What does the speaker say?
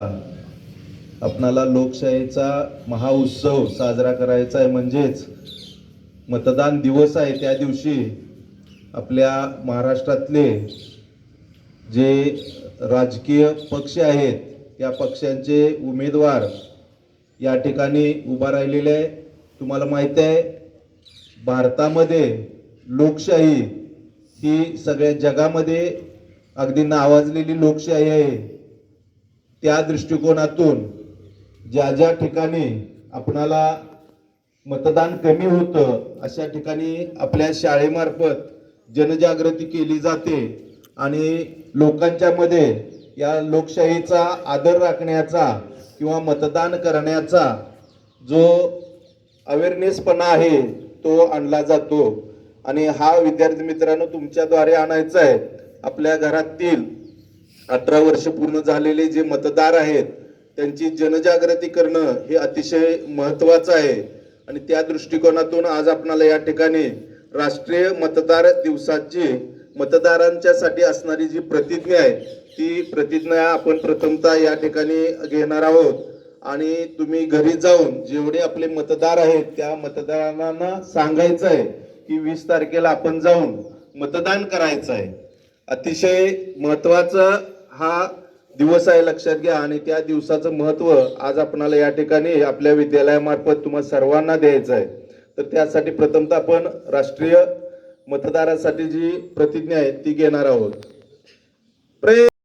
आपणाला लोकशाहीचा महाउत्सव साजरा करायचा आहे म्हणजेच मतदान दिवस आहे त्या दिवशी आपल्या महाराष्ट्रातले जे राजकीय पक्ष आहेत या पक्षांचे उमेदवार या ठिकाणी उभा राहिलेले आहे. तुम्हाला माहीत आहे भारतामध्ये लोकशाही ही सगळ्या जगामध्ये अगदी नावाजलेली लोकशाही आहे. त्या दृष्टिकोनातून ज्या ज्या ठिकाणी आपणाला मतदान कमी होतं अशा ठिकाणी आपल्या शाळेमार्फत जनजागृती केली जाते आणि लोकांच्यामध्ये या लोकशाहीचा आदर राखण्याचा किंवा मतदान करण्याचा जो अवेअरनेसपणा आहे तो आणला जातो. आणि हा विद्यार्थी मित्रांनो तुमच्याद्वारे आणायचा आहे. आपल्या घरातील अठरा वर्ष पूर्ण झालेले जे मतदार आहेत त्यांची जनजागृती करणं हे अतिशय महत्वाचं आहे. आणि त्या दृष्टिकोनातून आज आपणाला या ठिकाणी राष्ट्रीय मतदार दिवसाची मतदारांच्यासाठी असणारी जी प्रतिज्ञा आहे ती प्रतिज्ञा आपण प्रथमतः या ठिकाणी घेणार आहोत. आणि तुम्ही घरी जाऊन जेवढे आपले मतदार आहेत त्या मतदारांना सांगायचं आहे की वीस तारखेला आपण जाऊन मतदान करायचं आहे. अतिशय महत्त्वाचं हा दिवस आहे लक्षात घ्या आणि त्या दिवसाचं महत्त्व आज आपणाला या ठिकाणी आपल्या विद्यालयामार्फत तुम्हाला सर्वांना द्यायचं आहे. तर त्यासाठी प्रथमतः आपण राष्ट्रीय मतदारासाठी जी प्रतिज्ञा आहे ती घेणार आहोत. प्रे